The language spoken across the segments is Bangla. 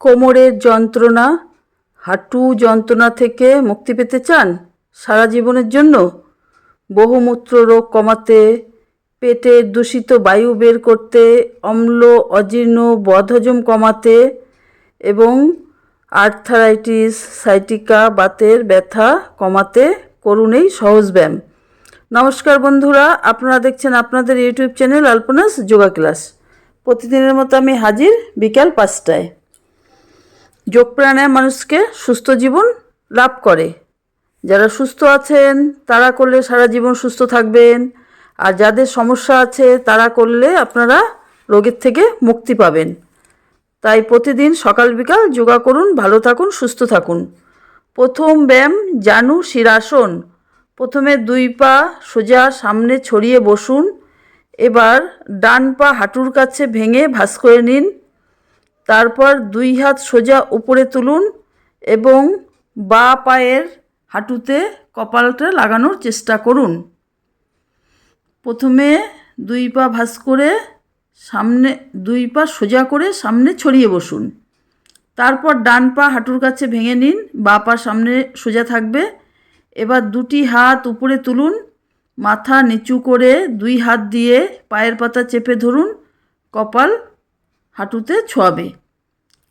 কোমরের যন্ত্রণা, হাঁটু যন্ত্রণা থেকে মুক্তি পেতে চান সারা জীবনের জন্য? বহুমূত্র রোগ কমাতে পেটের দূষিত বায়ু বের করতে, অম্ল, অজীর্ণ, বদহজম কমাতে এবং আর্থারাইটিস, সাইটিকা, বাতের ব্যথা কমাতে করুন এই সহজ ব্যায়াম। নমস্কার বন্ধুরা, আপনারা দেখছেন আপনাদের YouTube channel Alpana's yoga class. প্রতিদিনের মতো আমি হাজির বিকাল পাঁচটায়। যোগ প্রাণায়াম মানুষকে সুস্থ জীবন লাভ করে। যারা সুস্থ আছেন, তারা করলে সারা জীবন সুস্থ থাকবেন। আর যাদের সমস্যা আছে, তারা করলে আপনারা রোগের থেকে মুক্তি পাবেন। তাই প্রতিদিন সকাল বিকাল যোগা করুন, ভালো থাকুন, সুস্থ থাকুন। প্রথম ব্যায়াম, জানু শিরাসন। প্রথমে দুই পা সোজা সামনে ছড়িয়ে বসুন। এবার ডান পা হাঁটুর কাছে ভেঙে ভাঁজ করে নিন। তারপর দুই হাত সোজা উপরে তুলুন এবং বা পায়ের হাঁটুতে কপালটা লাগানোর চেষ্টা করুন। প্রথমে দুই পা ভাঁজ করে সামনে, দুই পা সোজা করে সামনে ছড়িয়ে বসুন। তারপর ডান পা হাঁটুর কাছে ভেঙে নিন, বা পা সামনে সোজা থাকবে। এবার দুটি হাত উপরে তুলুন, মাথা নিচু করে দুই হাত দিয়ে পায়ের পাতা চেপে ধরুন, কপাল হাঁটুতে ছোঁয়াবে।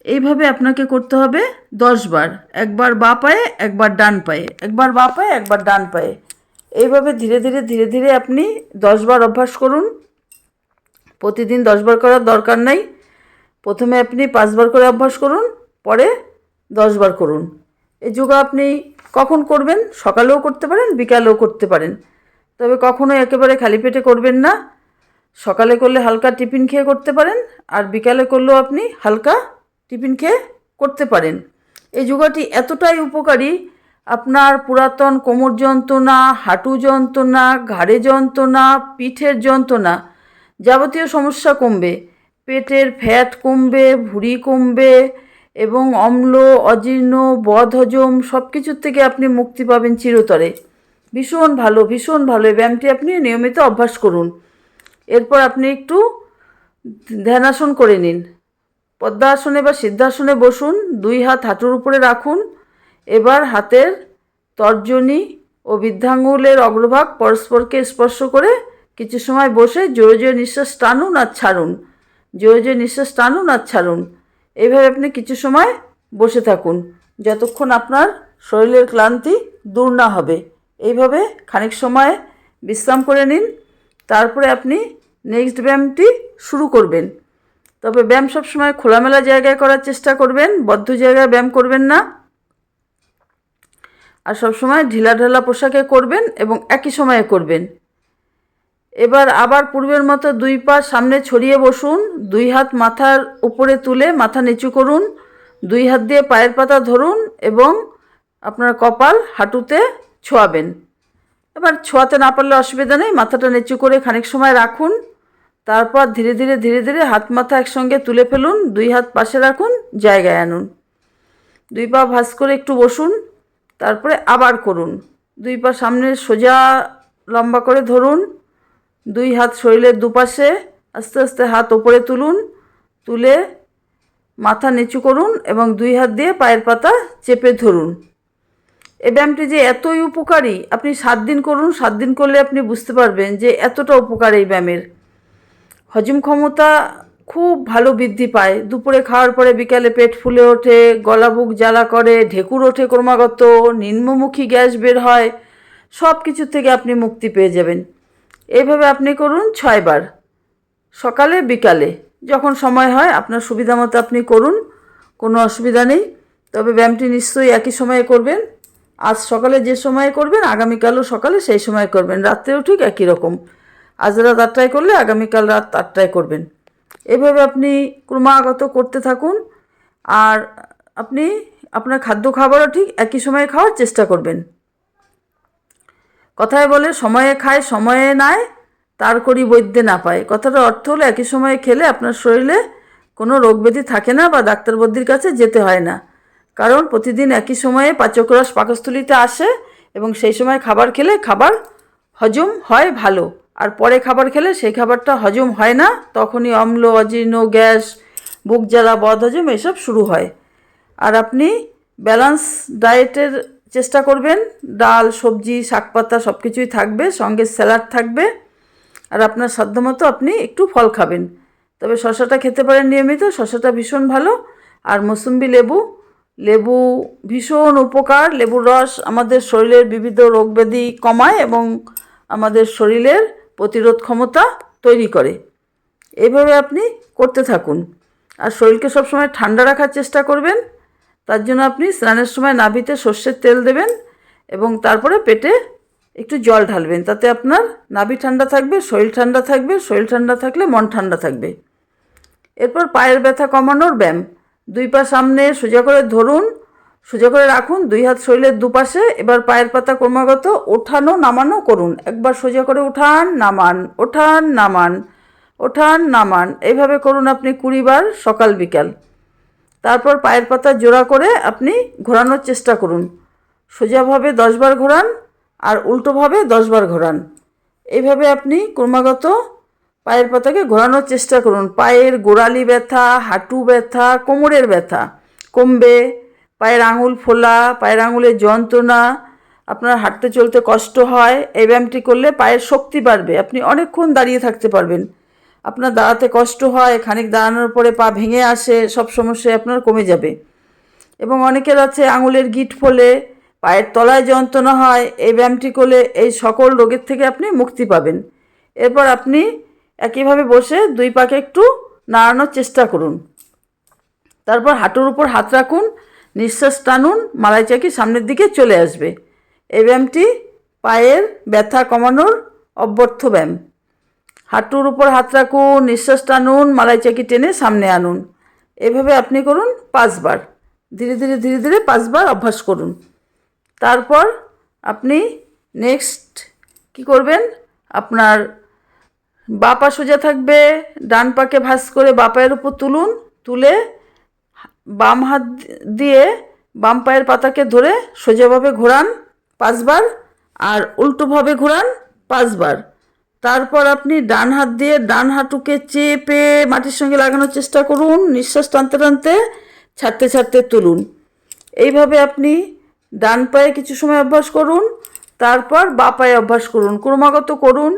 এইভাবে আপনাকে করতে হবে দশ বার। একবার বা পায়ে, একবার ডান পায়ে। একবার বা পায়ে, একবার ডান পায়ে। এইভাবে ধীরে ধীরে ধীরে ধীরে আপনি দশবার অভ্যাস করুন। প্রতিদিন দশবার করার দরকার নাই। প্রথমে আপনি পাঁচবার করে অভ্যাস করুন, পরে দশবার করুন। এই যোগা আপনি কখন করবেন? সকালেও করতে পারেন, বিকালেও করতে পারেন। তবে কখনো একেবারে খালি পেটে করবেন না। সকালে করলে হালকা টিফিন খেয়ে করতে পারেন, আর বিকালে করলেও আপনি হালকা টিফিন খেয়ে করতে পারেন। এই যোগাটি এতটাই উপকারী, আপনার পুরাতন কোমর যন্ত্রণা, হাঁটু যন্ত্রণা, ঘাড়ে যন্ত্রণা, পিঠের যন্ত্রণা যাবতীয় সমস্যা কমবে। পেটের ফ্যাট কমবে, ভুঁড়ি কমবে এবং অম্ল, অজীর্ণ, বদহজম সব কিছুর থেকে আপনি মুক্তি পাবেন চিরতরে। ভীষণ ভালো ভীষণ ভালো, এই ব্যায়ামটি আপনি নিয়মিত অভ্যাস করুন। এরপর আপনি একটু ধ্যানাসন করে নিন। পদ্মাসনে বা সিদ্ধাসনে বসুন, দুই হাত হাঁটুর উপরে রাখুন। এবার হাতের তর্জনী ও বৃদ্ধাঙ্গুলের অগ্রভাগ পরস্পরকে স্পর্শ করে কিছু সময় বসে জোরে জোরে নিঃশ্বাস টানুন আর ছাড়ুন। জোরে জোরে নিঃশ্বাস টানুন আর ছাড়ুন। এইভাবে আপনি কিছু সময় বসে থাকুন, যতক্ষণ আপনার শরীরের ক্লান্তি দূর না হবে। এইভাবে খানিক সময় বিশ্রাম করে নিন। তারপরে আপনি নেক্সট ব্যায়ামটি শুরু করবেন। তবে ব্যায়াম সবসময় খোলামেলা জায়গায় করার চেষ্টা করবেন, বদ্ধ জায়গায় ব্যায়াম করবেন না। আর সবসময় ঢিলা ঢালা পোশাকে করবেন এবং একই সময়ে করবেন। এবার আবার পূর্বের মতো দুই পা সামনে ছড়িয়ে বসুন, দুই হাত মাথার উপরে তুলে মাথা নিচু করুন, দুই হাত দিয়ে পায়ের পাতা ধরুন এবং আপনার কপাল হাঁটুতে ছোঁয়াবেন। এবার ছোঁয়াতে না পারলে অসুবিধা নেই, মাথাটা নিচু করে খানিক সময় রাখুন। তারপর ধীরে ধীরে ধীরে ধীরে হাত মাথা একসঙ্গে তুলে ফেলুন, দুই হাত পাশে রাখুন, জায়গায় আনুন। দুই পা ভাঁজ করে একটু বসুন, তারপরে আবার করুন। দুই পা সামনে সোজা লম্বা করে ধরুন, দুই হাত শরীরের দুপাশে আস্তে আস্তে হাত ওপরে তুলুন, তুলে মাথা নিচু করুন এবং দুই হাত দিয়ে পায়ের পাতা চেপে ধরুন। এই ব্যায়ামটি যে এতই উপকারী, আপনি সাত দিন করুন, সাত দিন করলে আপনি বুঝতে পারবেন যে এতটা উপকার এই ব্যায়ামের। হজম ক্ষমতা খুব ভালো বৃদ্ধি পায়। দুপুরে খাওয়ার পরে বিকালে পেট ফুলে ওঠে, গলা বুক জ্বালা করে, ঢেকুর ওঠে ক্রমাগত, নিম্নমুখী গ্যাস বের হয় সব কিছু থেকে আপনি মুক্তি পেয়ে যাবেন। এইভাবে আপনি করুন ছয়বার, সকালে, বিকালে। যখন সময় হয়, আপনার সুবিধা মতো আপনি করুন, কোনো অসুবিধা নেই। তবে ব্যায়ামটি নিশ্চয়ই একই সময়ে করবেন। আজ সকালে যে সময়ে করবেন, আগামীকালও সকালে সেই সময় করবেন। রাত্রেও ঠিক একই রকম। আজ রাত আটটায় করলে আগামীকাল রাত আটটায় করবেন। এভাবে আপনি ক্রমাগত করতে থাকুন। আর আপনি আপনার খাদ্য খাবারও ঠিক একই সময়ে খাওয়ার চেষ্টা করবেন। কথায় বলে, সময়ে খায়, সময়ে নেয়, তার করি বৈদ্যে না পায়। কথাটার অর্থ হলো, একই সময়ে খেলে আপনার শরীরে কোনো রোগ ব্যাধি থাকে না বা ডাক্তার বদ্যির কাছে যেতে হয় না। কারণ প্রতিদিন একই সময়ে পাচকরস পাকস্থলিতে আসে এবং সেই সময় খাবার খেলে খাবার হজম হয় ভালো। আর পরে খাবার খেলে সেই খাবারটা হজম হয় না, তখনই অম্ল, অজীর্ণ, গ্যাস, বুক জ্বালা, বদহজম এসব শুরু হয়। আর আপনি ব্যালান্স ডায়েটের চেষ্টা করবেন। ডাল, সবজি, শাকপাতা সব কিছুই থাকবে, সঙ্গে স্যালাড থাকবে। আর আপনার সাধ্যমতো আপনি একটু ফল খাবেন। তবে শশাটা খেতে পারেন নিয়মিত, শশাটা ভীষণ ভালো। আর মৌসুম্বি লেবু লেবু ভীষণ উপকার, লেবুর রস আমাদের শরীরের বিবিধ রোগব্যাধি কমায় এবং আমাদের শরীরের প্রতিরোধ ক্ষমতা তৈরি করে। এইভাবে আপনি করতে থাকুন। আর শরীরকে সবসময় ঠান্ডা রাখার চেষ্টা করবেন। তার জন্য আপনি স্নানের সময় নাভিতে সর্ষের তেল দেবেন এবং তারপরে পেটে একটু জল ঢালবেন। তাতে আপনার নাভি ঠান্ডা থাকবে, শরীর ঠান্ডা থাকবে, শরীর ঠান্ডা থাকলে মন ঠান্ডা থাকবে। এরপর পায়ের ব্যথা কমানোর ব্যায়াম। দুই পা সামনে সোজা করে ধরুন। সোজা করে রাখুন, দুই হাত শরীরের দুপাশে, এবার পায়ের পাতা ক্রমাগত ওঠানো, নামানো করুন। একবার সোজা করে উঠান, নামান, ওঠান নামান ওঠান, নামান। এইভাবে করুন আপনি কুড়ি বার সকাল, বিকাল। তারপর পায়ের পাতা জোড়া করে আপনি ঘোরানোর চেষ্টা করুন। সোজাভাবে দশবার ঘোরান আর উল্টোভাবে দশবার ঘোরান। এইভাবে আপনি ক্রমাগত পায়ের পাতাকে ঘোরানোর চেষ্টা করুন। পায়ের গোড়ালি ব্যথা, হাঁটু ব্যথা, কোমরের ব্যথা কমবে পায়ের আঙুল ফোলা, পায়ের আঙুলের যন্ত্রণা, আপনার হাঁটতে চলতে কষ্ট হয়, এই ব্যায়ামটি করলে পায়ের শক্তি বাড়বে, আপনি অনেকক্ষণ দাঁড়িয়ে থাকতে পারবেন। আপনার দাঁড়াতে কষ্ট হয়, খানিক দাঁড়ানোর পরে পা ভেঙে আসে, সব সমস্যায় আপনার কমে যাবে। এবং অনেকের আছে আঙুলের গিট ফোলে, পায়ের তলায় যন্ত্রণা হয়, এই ব্যায়ামটি করলে এই সকল রোগের থেকে আপনি মুক্তি পাবেন। এরপর আপনি একইভাবে বসে দুই পাকে একটু নাড়ানোর চেষ্টা করুন। তারপর হাঁটুর উপর হাত রাখুন নিঃশ্বাস টানুন মালাই চাকি সামনের দিকে চলে আসবে। এই ব্যায়ামটি পায়ের ব্যথা কমানোর অব্যর্থ ব্যায়াম। হাঁটুর উপর হাত রাখুন, নিঃশ্বাস টানুন মালাই চাকি টেনে সামনে আনুন। এভাবে আপনি করুন পাঁচবার। ধীরে ধীরে ধীরে ধীরে পাঁচবার অভ্যাস করুন। তারপর আপনি নেক্সট কি করবেন? আপনার বা পা সোজা থাকবে, ডান পাকে ভাঁজ করে বা পায়ের উপর তুলুন, তুলে বাম হাত দিয়ে বাম পায়ের পাতাকে ধরে সোজাভাবে ঘোরান পাঁচবার আর উল্টোভাবে ঘোরান পাঁচবার। তারপর আপনি ডান হাত দিয়ে ডান হাঁটুকে চেপে মাটির সঙ্গে লাগানোর চেষ্টা করুন, নিঃশ্বাস টানতে টানতে, ছাড়তে ছাড়তে তুলুন। এইভাবে আপনি ডান পায়ে কিছু সময় অভ্যাস করুন, তারপর বা পায়ে অভ্যাস করুন, ক্রমাগত করুন।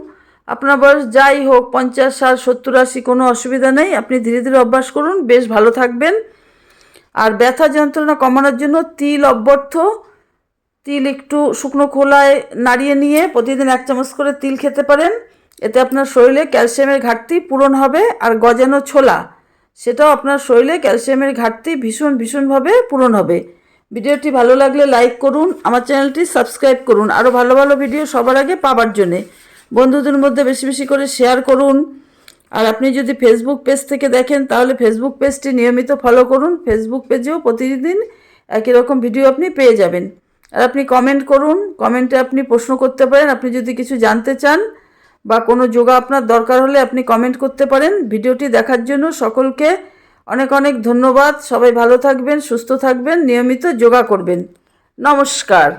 আপনার বয়স যাই হোক, পঞ্চাশ, ষাট, সত্তর, আশি, কোনো অসুবিধা নেই, আপনি ধীরে ধীরে অভ্যাস করুন, বেশ ভালো থাকবেন। আর ব্যথা যন্ত্রণা কমানোর জন্য তিল অব্যর্থ। তিল একটু শুকনো খোলায় নাড়িয়ে নিয়ে প্রতিদিন এক চামচ করে তিল খেতে পারেন। এতে আপনার শরীরে ক্যালসিয়ামের ঘাটতি পূরণ হবে আর গজানো ছোলা, সেটাও আপনার শরীরে ক্যালসিয়ামের ঘাটতি ভীষণ ভীষণভাবে পূরণ হবে। ভিডিওটি ভালো লাগলে লাইক করুন, আমার চ্যানেলটি সাবস্ক্রাইব করুন। আরও ভালো ভালো ভিডিও সবার আগে পাবার জন্যে। বন্ধুদের মধ্যে বেশি বেশি করে শেয়ার করুন। আর আপনি যদি ফেসবুক পেজ থেকে দেখেন, তাহলে ফেসবুক পেজটি নিয়মিত ফলো করুন। ফেসবুক পেজেও প্রতিদিন একই রকম ভিডিও আপনি পেয়ে যাবেন। আর আপনি কমেন্ট করুন। কমেন্টে আপনি প্রশ্ন করতে পারেন। আপনি যদি কিছু জানতে চান বা কোনো যোগা আপনার দরকার হলে আপনি কমেন্ট করতে পারেন। ভিডিওটি দেখার জন্য সকলকে অনেক অনেক ধন্যবাদ। সবাই ভালো থাকবেন, সুস্থ থাকবেন, নিয়মিত যোগা করবেন। নমস্কার।